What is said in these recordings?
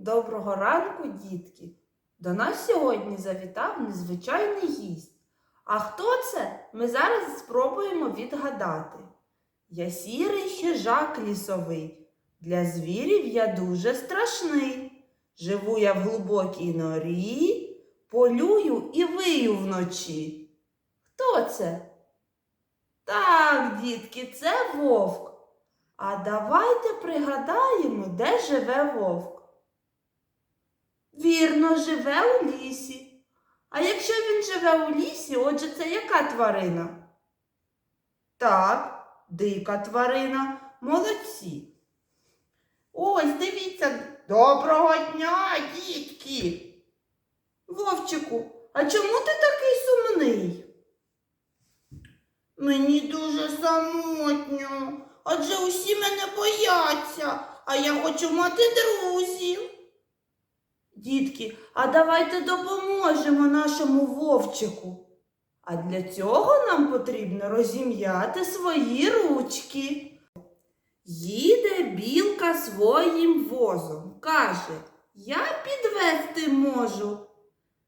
Доброго ранку, дітки! До нас сьогодні завітав незвичайний гість. А хто це? Ми зараз спробуємо відгадати. Я сірий хижак лісовий. Для звірів я дуже страшний. Живу я в глибокій норі, полюю і вию вночі. Хто це? Так, дітки, це вовк. А давайте пригадаємо, де живе вовк. Вірно, живе у лісі. А якщо він живе у лісі, отже, це яка тварина? Так, дика тварина. Молодці. Ось, дивіться, доброго дня, дітки. Вовчику, а чому ти такий сумний? Мені дуже самотньо, адже усі мене бояться, а я хочу мати друзів. Дітки, а давайте допоможемо нашому вовчику. А для цього нам потрібно розім'яти свої ручки. Їде білка своїм возом. Каже, я підвести можу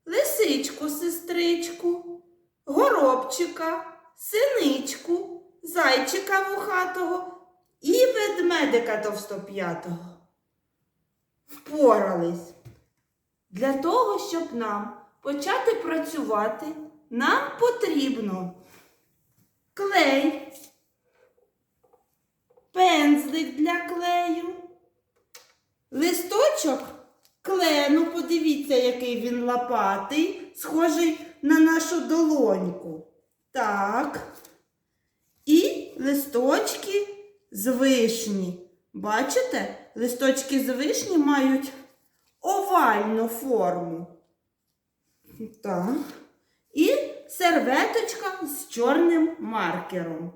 лисичку, сестричку, горобчика, синичку, зайчика вухатого і ведмедика товстоп'ятого. Впорались. Для того, щоб нам почати працювати, нам потрібно клей, пензлик для клею, листочок клену, подивіться, який він лопатий, схожий на нашу долоньку. Так. І листочки з вишні. Бачите, листочки з вишні мають овальну форму. Так. І серветочка з чорним маркером.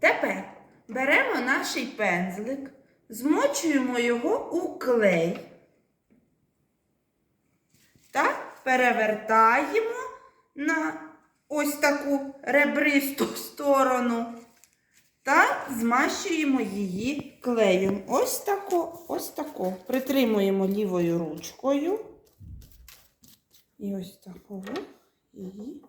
Тепер беремо наш пензлик, змочуємо його у клей та перевертаємо на ось таку ребристу сторону та змащуємо її клеєм. Ось тако, ось тако. Притримуємо лівою ручкою. І ось такого її.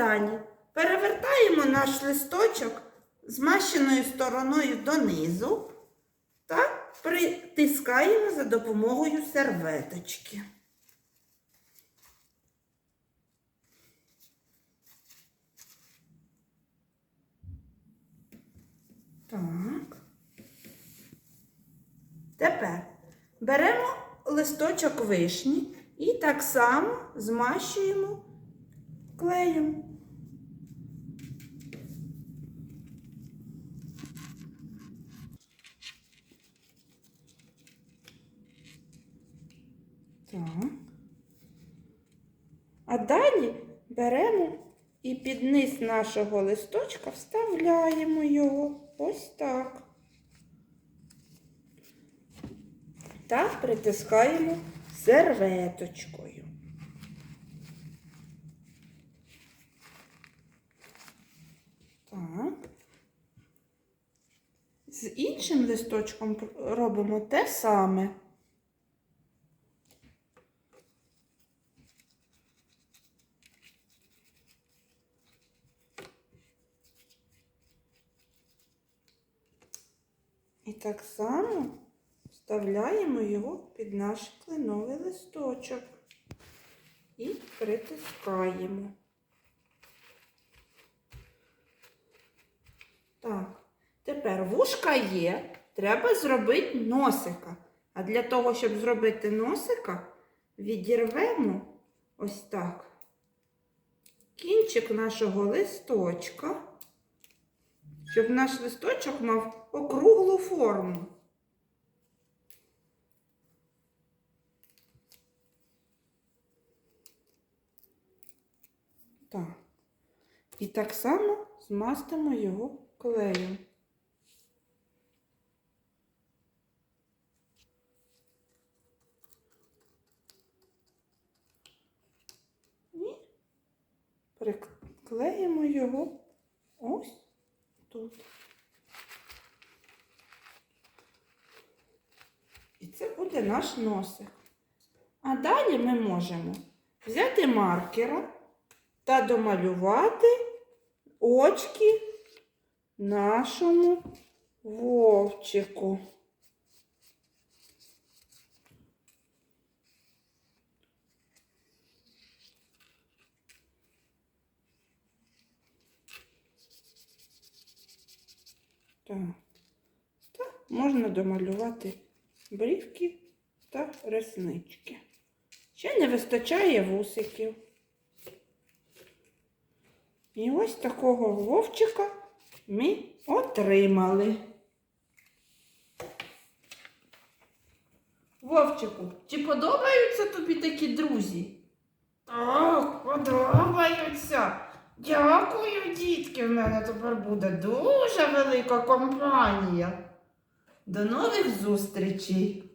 А перевертаємо наш листочок змащеною стороною донизу та притискаємо за допомогою серветочки. Так. Тепер беремо листочок вишні і так само змащуємо клеєм. Так. А далі беремо і під низ нашого листочка вставляємо його ось так. Та притискаємо серветочкою. Так. З іншим листочком робимо те саме. І так само вставляємо його під наш кленовий листочок і притискаємо. Так, тепер вушка є, треба зробити носика. А для того, щоб зробити носика, відірвемо ось так кінчик нашого листочка, щоб наш листочок мав округлу форму. Так. І так само змастимо його клеєм. І приклеїмо його і це буде наш носик. А далі ми можемо взяти маркера та домалювати очки нашому вовчику. Так. Так, можна домалювати брівки та реснички. Ще не вистачає вусиків. І ось такого вовчика ми отримали. Вовчику, чи подобаються тобі такі друзі? Так, подобаються. Дякую, дітки. В мене тепер буде дуже велика компанія. До нових зустрічей!